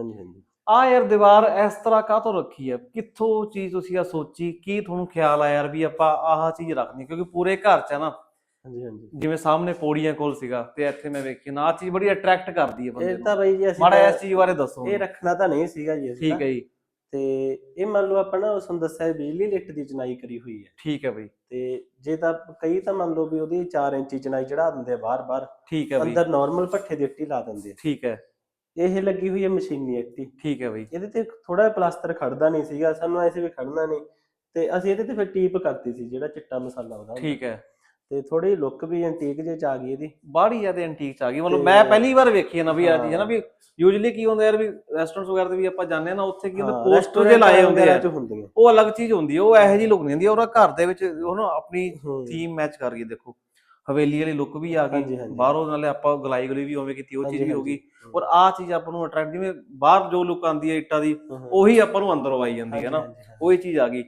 ਹਾਂਜੀ ਹਾਂਜੀ। ਆ ਯਾਰ ਦੀਵਾਰ ਇਸ ਤਰ੍ਹਾਂ ਕਾਹਤੋਂ ਰੱਖੀ ਹੈ ਕਿੱਥੋਂ ਚੀਜ਼ ਤੁਸੀਂ ਆ ਸੋਚੀ? ਕੀ ਤੁਹਾਨੂੰ ਖਿਆਲ ਆਇਆ ਯਾਰ ਵੀ ਆਪਾਂ ਆਹ ਚੀਜ਼ ਰੱਖਣੀ ਕਿਉਂਕਿ ਪੂਰੇ ਘਰ 'ਚ ਹੈ ਨਾ। ਹਾਂਜੀ ਹਾਂਜੀ। ਜਿਵੇਂ ਸਾਹਮਣੇ ਪੌੜੀਆਂ ਕੋਲ ਸੀਗਾ ਤੇ ਇੱਥੇ ਮੈਂ ਵੇਖੀ ਨਾ ਆਹ ਚੀਜ਼ ਬੜੀ ਅਟਰੈਕਟ ਕਰਦੀ ਹੈ ਬੰਦੇ ਇਹ ਨੂੰ। ਤਾਂ ਬਾਈ ਜੀ ਅਸੀਂ ਮਾੜਾ ਇਸ ਚੀਜ਼ ਬਾਰੇ ਦੱਸੋ ਇਹ ਰੱਖਣਾ ਤਾਂ ਨਹੀਂ ਸੀਗਾ ਜੀ ਅਸੀਂ ਠੀਕ ਤਾਂ। ਹੈ ਜੀ। ਤੇ ਇਹ ਮੰਨ ਲਓ ਆਪਾਂ ਨਾ ਉਸ ਨੂੰ ਦੱਸਿਆ ਬਿਜਲੀ ਲਿਫਟ ਦੀ ਚਨਾਈ ਕਰੀ ਹੋਈ ਹੈ ਠੀਕ ਹੈ ਬਈ। ਤੇ ਜੇ ਤਾਂ ਕਈ ਤਾਂ ਮੰਨ ਲਓ ਵੀ ਉਹਦੀ 4 ਇੰਚੀ ਚਨਾਈ ਚੜਾ ਦਿੰਦੇ ਆ ਬਾਹਰ-ਬਾਹਰ। ਠੀਕ ਹੈ ਬਈ। ਅੰਦਰ ਨਾਰਮਲ ਪੱਠੇ ਦੀ ਇੱਟੀ ਲਾ ਦਿੰਦੇ ਆ। ਠੀਕ ਹੈ ਇਹ ਲੱਗੀ ਹੋਈ ਹੈ ਮਸ਼ੀਨੀ ਇੱਟੀ ਠੀਕ ਹੈ ਬਈ। ਇਹਦੇ ਤੇ ਥੋੜਾ ਜਿਹਾ ਪਲਾਸਟਰ ਖੜਦਾ ਨਹੀਂ ਸੀਗਾ ਸਾਨੂੰ ਐਸੇ ਵੀ ਖੜਨਾ ਨਹੀਂ। ਤੇ ਅਸੀਂ ਇਹਦੇ ਤੇ ਫਿਰ ਟੀਪ ਕਰਤੀ ਸੀ ਜਿਹੜਾ ਚਿੱਟਾ ਮਸਾਲਾ ਉਹਦਾ ਹੁੰਦਾ। ਠੀਕ ਹੈ। ਤੇ ਥੋੜੀ ਲੁੱਕ ਵੀ ਐਂਟੀਕ ਜੇ ਚ ਆ ਗਈ ਇਹਦੀ। ਬਾੜੀ ਜ਼ਿਆਦਾ ਐਂਟੀਕ ਚ ਆ ਗਈ। ਮਤਲਬ ਮੈਂ ਪਹਿਲੀ ਵਾਰ ਵੇਖੀ ਹੈ ਨਾ ਵੀ ਆ ਹੈ ਨਾ। ਵੀ ਯੂਜੂਲੀ ਕੀ ਹੁੰਦਾ ਯਾਰ ਵੀ ਰੈਸਟੋਰੈਂਟਸ ਵਗੈਰਾ ਤੇ ਵੀ ਆਪਾਂ ਜਾਂਦੇ ਨਾ ਉੱਥੇ ਕੀ ਹੁੰਦਾ ਪੋਸਟਰ ਜੇ ਲਾਏ ਹੁੰਦੇ ਆ। ਉਹ ਅਲੱਗ ਚੀਜ਼ ਹੁੰਦੀ ਹੈ ਉਹ ਇਹੋ ਜਿਹੀ ਲੁੱਕ ਨਹੀਂ ਹੁੰਦੀ। ਉਹਦਾ ਘਰ ਦੇ ਵਿੱਚ ਉਹਨੂੰ ਆਪਣੀ। ਥੀਮ ਮੈਚ ਕਰ ਗਈ ਦੇਖੋ। ਹਵੇਲੀ ਵਾਲੀ ਲੁੱਕ ਵੀ ਆ ਗਈ। ਬਾਹਰੋਂ ਨਾਲੇ ਆਪਾਂ ਗਲਾਈ ਗਲੀ ਵੀ ਉਵੇਂ ਕੀਤੀ ਉਹ ਚੀਜ਼ ਵੀ ਹੋ ਗਈ। ਔਰ ਆਹ ਚੀਜ਼ ਆਪਾਂ ਨੂੰ ਅਟਰੈਕਟ ਜਿਵੇਂ ਬਾਹਰ ਜੋ ਲੁੱਕ ਆਉਂਦੀ ਹੈ ਇੱਟਾਂ ਦੀ। ਉਹੀ ਆਪਾਂ ਨੂੰ ਅੰਦਰੋਂ ਆਈ ਜਾਂਦੀ ਹੈ ਨਾ ਉਹ ਹੀ ਚੀਜ਼ ਆ ਗਈ